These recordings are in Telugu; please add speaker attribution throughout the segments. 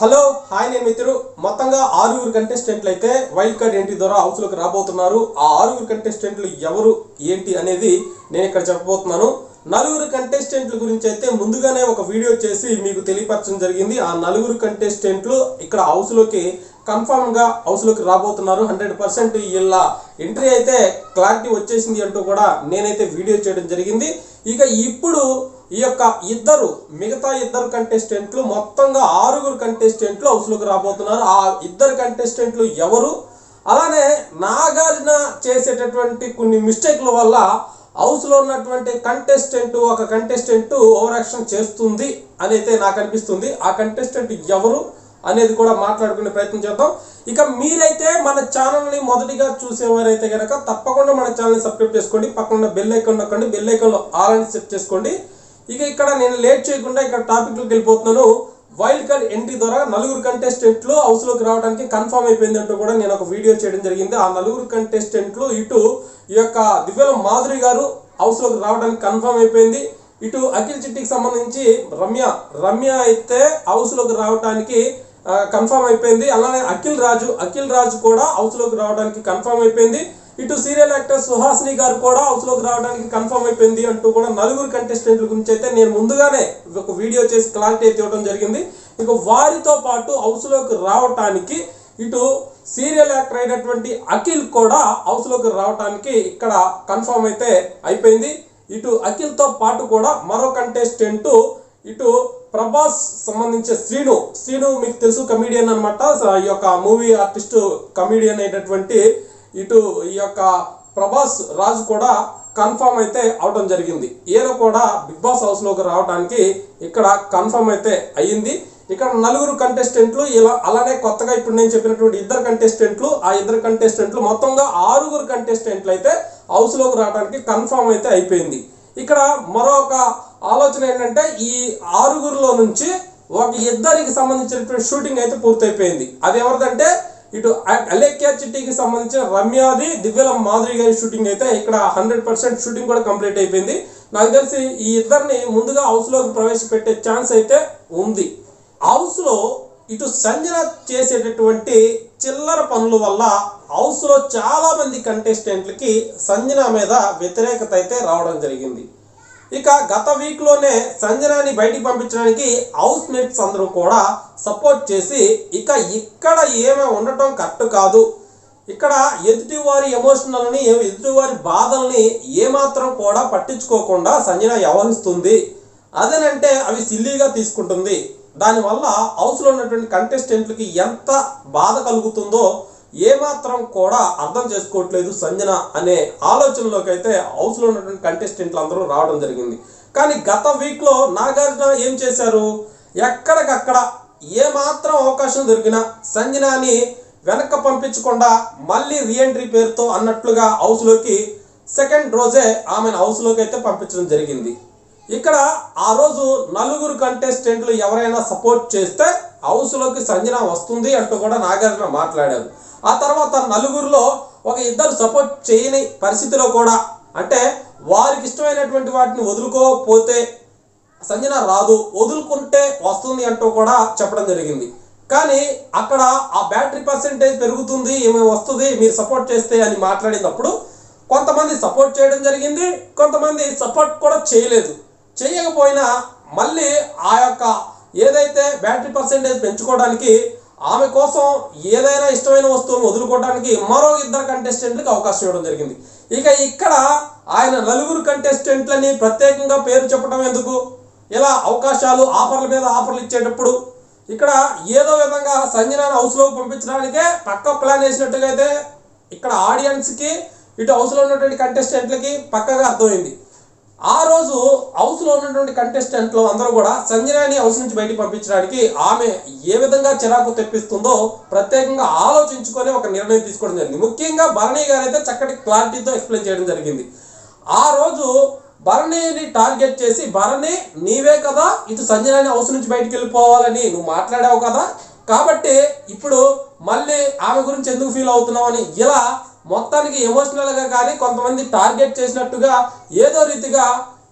Speaker 1: హలో హాయ్ నేను మిత్రుడు మొత్తంగా ఆరుగురు కంటెస్టెంట్లు అయితే వైల్డ్ కార్డ్ ఎంట్రీ ద్వారా హౌస్లోకి రాబోతున్నారు. ఆ ఆరుగురు కంటెస్టెంట్లు ఎవరు ఏంటి అనేది నేను ఇక్కడ చెప్పబోతున్నాను. నలుగురు కంటెస్టెంట్ల గురించి అయితే ముందుగానే ఒక వీడియో చేసి మీకు తెలియపరచడం జరిగింది. ఆ నలుగురు కంటెస్టెంట్లు ఇక్కడ హౌస్లోకి కన్ఫామ్గా హౌస్లోకి రాబోతున్నారు. హండ్రెడ్ పర్సెంట్ ఇలా ఎంట్రీ అయితే క్లారిటీ వచ్చేసింది అంటూ కూడా నేనైతే వీడియో చేయడం జరిగింది. ఇక ఇప్పుడు ఈ యొక్క ఇద్దరు మిగతా ఇద్దరు కంటెస్టెంట్లు మొత్తంగా ఆరుగురు కంటెస్టెంట్లు హౌస్లోకి రాబోతున్నారు. ఆ ఇద్దరు కంటెస్టెంట్లు ఎవరు? అలానే నాగార్జున చేసేటటువంటి కొన్ని మిస్టేక్ల వల్ల హౌస్లో ఉన్నటువంటి కంటెస్టెంట్ ఒక కంటెస్టెంట్ ఓవర్ యాక్షన్ చేస్తుంది అని అయితే నాకు అనిపిస్తుంది. ఆ కంటెస్టెంట్ ఎవరు అనేది కూడా మాట్లాడుకునే ప్రయత్నం చేద్దాం. ఇక మీరైతే మన ఛానల్ని మొదటిగా చూసేవారైతే కనుక తప్పకుండా మన ఛానల్ని సబ్స్క్రైబ్ చేసుకోండి. పక్కన బెల్ ఐకాన్ నొక్కండి. బెల్ ఐకాన్లో ఆల్ అని సెట్ చేసుకోండి. ఇక ఇక్కడ నేను లేట్ చేయకుండా ఇక్కడ టాపిక్లోకి వెళ్ళిపోతున్నాను. వైల్డ్ కార్డ్ ఎంట్రీ ద్వారా నలుగురు కంటెస్టెంట్లు హౌస్లోకి రావడానికి కన్ఫర్మ్ అయిపోయింది అంటూ కూడా నేను ఒక వీడియో చేయడం జరిగింది. ఆ నలుగురు కంటెస్టెంట్లు ఇటు ఈ యొక్క దివ్యల మాధురి గారు హౌస్లోకి రావడానికి కన్ఫర్మ్ అయిపోయింది. ఇటు అఖిల్ చిట్టికి సంబంధించి రమ్య రమ్య అయితే హౌస్లోకి రావడానికి కన్ఫర్మ్ అయిపోయింది. అలానే అఖిల్ రాజు అఖిల్ రాజు కూడా హౌస్లోకి రావడానికి కన్ఫర్మ్ అయిపోయింది. ఇటు సీరియల్ యాక్టర్ సుహాసిని గారు కూడా హౌస్లోకి రావడానికి కన్ఫర్మ్ అయిపోయింది అంటూ కూడా నలుగురు కంటెస్టెంట్ల గురించి అయితే నేను ముందుగానే ఒక వీడియో చేసి క్లారిటీ అయితే ఇవ్వడం జరిగింది. ఇక వారితో పాటు హౌస్లోకి రావటానికి ఇటు సీరియల్ యాక్టర్ అయినటువంటి అఖిల్ కూడా హౌస్లోకి రావడానికి ఇక్కడ కన్ఫర్మ్ అయితే అయిపోయింది. ఇటు అఖిల్తో పాటు కూడా మరో కంటెస్టెంట్ ఇటు ప్రభాస్ సంబంధించిన శ్రీను. శ్రీను మీకు తెలుసు కమీడియన్ అనమాట ఈ యొక్క మూవీ ఆర్టిస్ట్ కమీడియన్ అయినటువంటి ఇటు ఈ యొక్క ప్రభాస్ రాజు కూడా కన్ఫర్మ్ అయితే అవడం జరిగింది. ఈయన కూడా బిగ్ బాస్ హౌస్లోకి రావడానికి ఇక్కడ కన్ఫర్మ్ అయితే అయ్యింది. ఇక్కడ నలుగురు కంటెస్టెంట్లు ఇలా అలానే కొత్తగా ఇప్పుడు నేను చెప్పినటువంటి ఇద్దరు కంటెస్టెంట్లు ఆ ఇద్దరు కంటెస్టెంట్లు మొత్తంగా ఆరుగురు కంటెస్టెంట్లు అయితే హౌస్లోకి రావడానికి కన్ఫర్మ్ అయితే అయిపోయింది. ఇక్కడ మరొక ఆలోచన ఏంటంటే ఈ ఆరుగురిలో నుంచి ఒక ఇద్దరికి సంబంధించినటువంటి షూటింగ్ అయితే పూర్తయిపోయింది. అది ఎవరిదంటే ఇటు అలేఖ్య చిట్టికి సంబంధించిన రమ్యాది దివ్యల మాధురి గారి షూటింగ్ అయితే ఇక్కడ హండ్రెడ్ పర్సెంట్ షూటింగ్ కూడా కంప్లీట్ అయిపోయింది. నాకు తెలిసి ఈ ఇద్దరిని ముందుగా హౌస్లోకి ప్రవేశపెట్టే ఛాన్స్ అయితే ఉంది. హౌస్లో ఇటు సంజన చేసేటటువంటి చిల్లర పనుల వల్ల హౌస్లో చాలామంది కంటెస్టెంట్లకి సంజన మీద వ్యతిరేకత అయితే రావడం జరిగింది. ఇక గత వీక్లోనే సంజనాని బయటికి పంపించడానికి హౌస్ మేట్స్ అందరూ కూడా సపోర్ట్ చేసి ఇక ఇక్కడ ఏమీ ఉండటం కరెక్ట్ కాదు. ఇక్కడ ఎదుటివారి ఎమోషనల్ని ఎదుటివారి బాధల్ని ఏమాత్రం కూడా పట్టించుకోకుండా సంజన వ్యవహరిస్తుంది. అదేనంటే అవి సిల్లీగా తీసుకుంటుంది. దానివల్ల హౌస్లో ఉన్నటువంటి కంటెస్టెంట్లకి ఎంత బాధ కలుగుతుందో ఏమాత్రం కూడా అర్థం చేసుకోవట్లేదు సంజన అనే ఆలోచనలోకి అయితే హౌస్లో ఉన్నటువంటి కంటెస్టెంట్లు అందరూ రావడం జరిగింది. కానీ గత వీక్లో నాగార్జున ఏం చేశారు? ఎక్కడికక్కడ ఏమాత్రం అవకాశం దొరికినా సంజనాని వెనక్కి పంపించకుండా మళ్ళీ రీఎంట్రీ పేరుతో అన్నట్లుగా హౌస్లోకి సెకండ్ రోజే ఆమెను హౌస్లోకి అయితే పంపించడం జరిగింది. ఇక్కడ ఆ రోజు నలుగురు కంటెస్టెంట్లు ఎవరైనా సపోర్ట్ చేస్తే హౌస్లోకి సంజన వస్తుంది అంటూ కూడా నాగార్జున మాట్లాడారు. ఆ తర్వాత నలుగురిలో ఒక ఇద్దరు సపోర్ట్ చేయని పరిస్థితిలో కూడా అంటే వారికి ఇష్టమైనటువంటి వాటిని వదులుకోకపోతే సంజన రాదు వదులుకుంటే వస్తుంది అంటూ కూడా చెప్పడం జరిగింది. కానీ అక్కడ ఆ బ్యాటరీ పర్సెంటేజ్ పెరుగుతుంది ఏమేమి వస్తుంది మీరు సపోర్ట్ చేస్తే అని మాట్లాడినప్పుడు కొంతమంది సపోర్ట్ చేయడం జరిగింది కొంతమంది సపోర్ట్ కూడా చేయలేదు. చేయకపోయినా మళ్ళీ ఆ యొక్క ఏదైతే బ్యాటరీ పర్సెంటేజ్ పెంచుకోవడానికి ఆమె కోసం ఏదైనా ఇష్టమైన వస్తువులను వదులుకోవడానికి మరో ఇద్దరు కంటెస్టెంట్లకు అవకాశం ఇవ్వడం జరిగింది. ఇక ఇక్కడ ఆయన నలుగురు కంటెస్టెంట్లని ప్రత్యేకంగా పేరు చెప్పడం ఎందుకు? ఇలా అవకాశాలు ఆఫర్ల మీద ఆఫర్లు ఇచ్చేటప్పుడు ఇక్కడ ఏదో విధంగా సంజనాన్ని హౌస్లోకి పంపించడానికే పక్క ప్లాన్ వేసినట్టుగా అయితే ఇక్కడ ఆడియన్స్కి ఇటు హౌస్లో ఉన్నటువంటి కంటెస్టెంట్లకి పక్కగా అర్థమైంది. ఆ రోజు హౌస్లో ఉన్నటువంటి కంటెస్టెంట్లు అందరూ కూడా సంజనాని హౌస్ నుంచి బయటికి పంపించడానికి ఆమె ఏ విధంగా చిరాకు తెప్పిస్తుందో ప్రత్యేకంగా ఆలోచించుకొని ఒక నిర్ణయం తీసుకోవడం జరిగింది. ముఖ్యంగా భరణి గారు అయితే చక్కటి క్లారిటీతో ఎక్స్ప్లెయిన్ చేయడం జరిగింది. ఆ రోజు భరణిని టార్గెట్ చేసి భరణి నీవే కదా ఇటు సంజనాని హౌస్ నుంచి బయటికి వెళ్ళిపోవాలని నువ్వు మాట్లాడావు కదా కాబట్టి ఇప్పుడు మళ్ళీ ఆమె గురించి ఎందుకు ఫీల్ అవుతున్నావు అని ఇలా మొత్తానికి ఎమోషనల్గా కానీ కొంతమంది టార్గెట్ చేసినట్టుగా ఏదో రీతిగా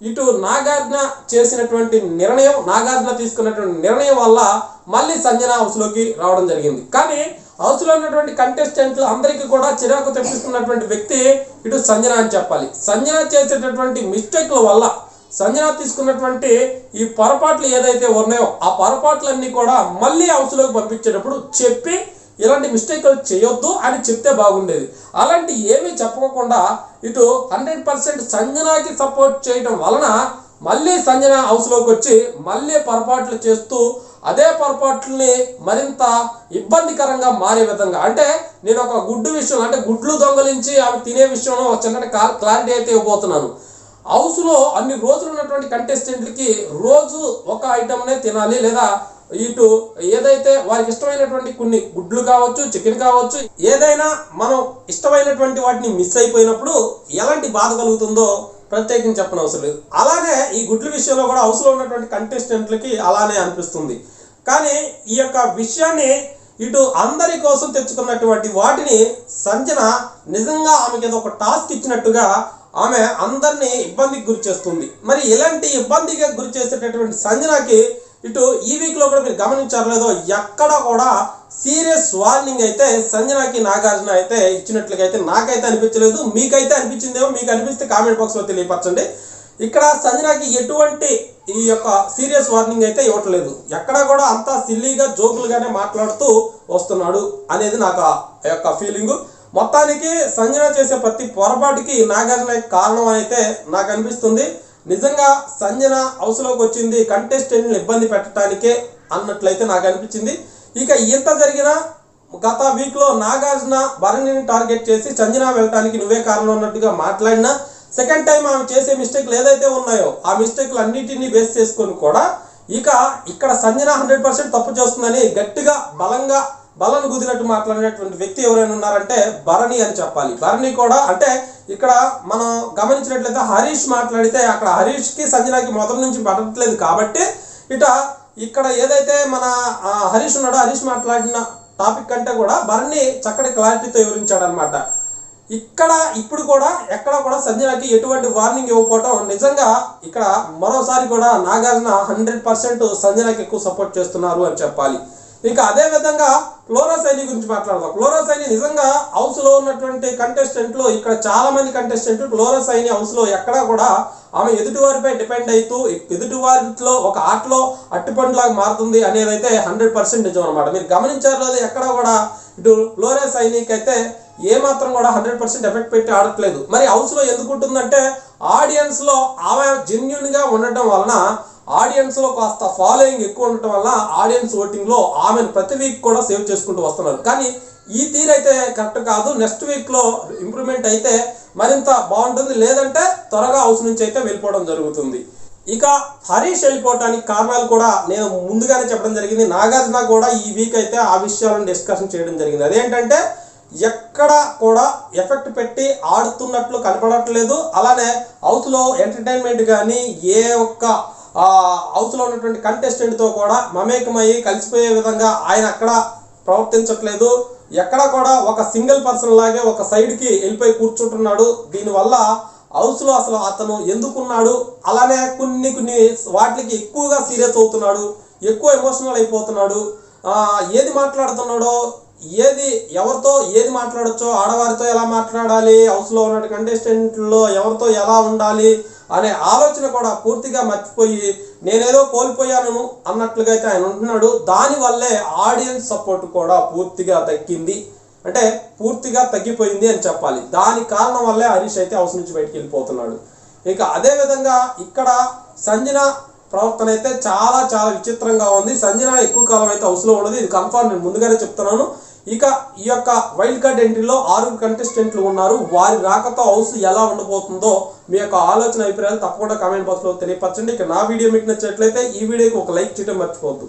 Speaker 1: ఇటు నాగార్జున చేసినటువంటి నిర్ణయం నాగార్జున తీసుకున్నటువంటి నిర్ణయం వల్ల మళ్ళీ సంజన హౌస్లోకి రావడం జరిగింది. కానీ హౌస్లో ఉన్నటువంటి కంటెస్టెంట్లు అందరికీ కూడా చిరాకు తెప్పిస్తున్నటువంటి వ్యక్తి ఇటు సంజన అని చెప్పాలి. సంజన చేసేటటువంటి మిస్టేక్ల వల్ల సంజన తీసుకున్నటువంటి ఈ పొరపాట్లు ఏదైతే ఉన్నాయో ఆ పొరపాట్లన్నీ కూడా మళ్ళీ హౌస్లోకి పంపించేటప్పుడు చెప్పి ఇలాంటి మిస్టేక్లు చేయొద్దు అని చెప్తే బాగుండేది. అలాంటి ఏమీ చెప్పకుండా ఇటు హండ్రెడ్ పర్సెంట్ సంజనాకి సపోర్ట్ చేయడం వలన మళ్ళీ సంజన హౌస్లోకి వచ్చి మళ్ళీ పొరపాట్లు చేస్తూ అదే పొరపాట్లని మరింత ఇబ్బందికరంగా మారే విధంగా. అంటే నేను ఒక గుడ్డు విషయం అంటే గుడ్లు దొంగలించి ఆమె తినే విషయంలో ఒక చిన్న క్లారిటీ అయితే ఇవ్వబోతున్నాను. హౌస్లో అన్ని రోజులు ఉన్నటువంటి కంటెస్టెంట్లకి రోజు ఒక ఐటమ్నే తినాలి లేదా ఇటు ఏదైతే వారికి ఇష్టమైనటువంటి కొన్ని గుడ్లు కావచ్చు చికెన్ కావచ్చు ఏదైనా మనం ఇష్టమైనటువంటి వాటిని మిస్ అయిపోయినప్పుడు ఎలాంటి బాధ కలుగుతుందో ప్రత్యేకించి చెప్పనవసరం అవసరం లేదు. అలాగే ఈ గుడ్ల విషయంలో కూడా హౌస్లో ఉన్నటువంటి కంటెస్టెంట్లకి అలానే అనిపిస్తుంది. కానీ ఈ యొక్క విషయాన్ని ఇటు అందరి కోసం తెచ్చుకున్నటువంటి వాటిని సంజన నిజంగా ఆమెకి ఏదో ఒక టాస్క్ ఇచ్చినట్టుగా ఆమె అందరినీ ఇబ్బందికి గురి చేస్తుంది. మరి ఇలాంటి ఇబ్బందిగా గురి చేసేటటువంటి సంజనకి ఇటు ఈ వీక్లో కూడా మీరు గమనించారు ఎక్కడ కూడా సీరియస్ వార్నింగ్ అయితే సంజనాకి నాగార్జున అయితే ఇచ్చినట్లుగా అయితే నాకైతే అనిపించలేదు మీకైతే అనిపించిందేమో మీకు అనిపిస్తే కామెంట్ బాక్స్లో తెలియపరచండి. ఇక్కడ సంజనాకి ఎటువంటి ఈ యొక్క సీరియస్ వార్నింగ్ అయితే ఇవ్వట్లేదు. ఎక్కడా కూడా అంతా సిల్లీగా జోకులుగానే మాట్లాడుతూ వస్తున్నాడు అనేది నాకు ఆ యొక్క ఫీలింగ్ మొత్తానికి సంజన చేసే ప్రతి పొరపాటుకి నాగార్జున కారణం అయితే నాకు అనిపిస్తుంది. నిజంగా సంజన హౌస్లోకి వచ్చింది కంటెస్టెంట్ని ఇబ్బంది పెట్టడానికే అన్నట్లయితే నాకు అనిపించింది. ఇక ఇంత జరిగిన గత వీక్లో నాగార్జున భరణిని టార్గెట్ చేసి సంజన వెళ్ళటానికి నువ్వే కారణం అన్నట్టుగా మాట్లాడినా సెకండ్ టైం ఆమె చేసే మిస్టేక్లు ఏదైతే ఉన్నాయో ఆ మిస్టేక్లు అన్నిటినీ బేస్ చేసుకొని కూడా ఇక ఇక్కడ సంజన హండ్రెడ్ పర్సెంట్ తప్పు చేస్తుందని గట్టిగా బలంగా బలను గుదినట్టు మాట్లాడినటువంటి వ్యక్తి ఎవరైనా ఉన్నారంటే భరణి అని చెప్పాలి. భరణి కూడా అంటే ఇక్కడ మనం గమనించినట్లయితే హరీష్ మాట్లాడితే అక్కడ హరీష్కి సంజనాకి మొదటి నుంచి పడట్లేదు కాబట్టి ఇట ఇక్కడ ఏదైతే మన హరీష్ ఉన్నాడో హరీష్ మాట్లాడిన టాపిక్ కంటే కూడా భరణి చక్కటి క్లారిటీతో వివరించాడనమాట ఇక్కడ ఇప్పుడు కూడా ఎక్కడ కూడా సంజనకి ఎటువంటి వార్నింగ్ ఇవ్వకపోవటం నిజంగా ఇక్కడ మరోసారి కూడా నాగార్జున హండ్రెడ్ పర్సెంట్ సంజనకి ఎక్కువ సపోర్ట్ చేస్తున్నారు అని చెప్పాలి. ఇక అదే విధంగా క్లోరోసైని గురించి మాట్లాడదాం. క్లోరోసైని నిజంగా హౌస్లో ఉన్నటువంటి కంటెస్టెంట్లు ఇక్కడ చాలా మంది కంటెస్టెంట్ క్లోరోసైని హౌస్లో ఎక్కడా కూడా ఆమె ఎదుటివారిపై డిపెండ్ అవుతూ ఎదుటివారిలో ఒక ఆటలో అట్టుపండులాగా మారుతుంది అనేది అయితే హండ్రెడ్ పర్సెంట్ నిజం అనమాట మీరు గమనించారు లేదు ఎక్కడ కూడా ఇటు ఫ్లోరే సైనిక్ అయితే ఏ మాత్రం కూడా హండ్రెడ్ పర్సెంట్ ఎఫెక్ట్ పెట్టి ఆడట్లేదు. మరి హౌస్లో ఎందుకు ఉంటుందంటే ఆడియన్స్లో ఆమె జెన్యున్గా ఉండటం వలన ఆడియన్స్లో కాస్త ఫాలోయింగ్ ఎక్కువ ఉండటం వల్ల ఆడియన్స్ ఓటింగ్లో ఆమెను ప్రతి వీక్ కూడా సేవ్ చేసుకుంటూ వస్తున్నారు. కానీ ఈ తీరు అయితే కరెక్ట్ కాదు. నెక్స్ట్ వీక్లో ఇంప్రూవ్మెంట్ అయితే మరింత బాగుంటుంది. లేదంటే త్వరగా హౌస్ నుంచి అయితే వెళ్ళిపోవడం జరుగుతుంది. ఇక హరీష్ వెళ్ళిపోవటానికి కారణాలు కూడా నేను ముందుగానే చెప్పడం జరిగింది. నాగార్జున కూడా ఈ వీక్ అయితే ఆ విషయాలను డిస్కషన్ చేయడం జరిగింది. అదేంటంటే ఎక్కడ కూడా ఎఫెక్ట్ పెట్టి ఆడుతున్నట్లు కనపడట్లేదు. అలానే హౌస్లో ఎంటర్టైన్మెంట్ కానీ ఏ ఒక్క అవతల హౌస్లో ఉన్నటువంటి కంటెస్టెంట్తో కూడా మమేకమయ్యి కలిసిపోయే విధంగా ఆయన అక్కడ ప్రవర్తించట్లేదు. ఎక్కడ కూడా ఒక సింగిల్ పర్సన్ లాగే ఒక సైడ్కి వెళ్ళిపోయి కూర్చుంటున్నాడు. దీనివల్ల హౌస్లో అసలు అతను ఎందుకున్నాడు? అలానే కొన్ని కొన్ని వాటికి ఎక్కువగా సీరియస్ అవుతున్నాడు. ఎక్కువ ఎమోషనల్ అయిపోతున్నాడు. ఏది మాట్లాడుతున్నాడో ఏది ఎవరితో ఏది మాట్లాడొచ్చో ఆడవారితో ఎలా మాట్లాడాలి హౌస్లో ఉన్న కంటెస్టెంట్లో ఎవరితో ఎలా ఉండాలి అనే ఆలోచన కూడా పూర్తిగా మర్చిపోయి నేనేదో కోల్పోయాను అన్నట్లుగా అయితే ఆయన ఉంటున్నాడు. దానివల్లే ఆడియన్స్ సపోర్ట్ కూడా పూర్తిగా తగ్గింది. అంటే పూర్తిగా తగ్గిపోయింది అని చెప్పాలి. దాని కారణం వల్లే హరీష్ అయితే హౌస్ నుంచి బయటికి వెళ్ళిపోతున్నాడు. ఇక అదేవిధంగా ఇక్కడ సంజన ప్రవర్తన అయితే చాలా చాలా విచిత్రంగా ఉంది. సంజన ఎక్కువ కాలం అయితే హౌస్లో ఉండదు. ఇది కన్ఫర్మ్ నేను ముందుగానే చెప్తున్నాను. ఇక ఈ యొక్క వైల్డ్ కార్డ్ ఎంట్రీలో ఆరుగురు కంటెస్టెంట్లు ఉన్నారు. వారి రాకతో హౌస్ ఎలా ఉండబోతుందో మీ యొక్క ఆలోచన అభిప్రాయాలు తప్పకుండా కామెంట్ బాక్స్లో తెలియపరచండి. ఇక నా వీడియో మీకు నచ్చినట్లయితే ఈ వీడియోకి ఒక లైక్ చేయడం మర్చిపోవద్దు.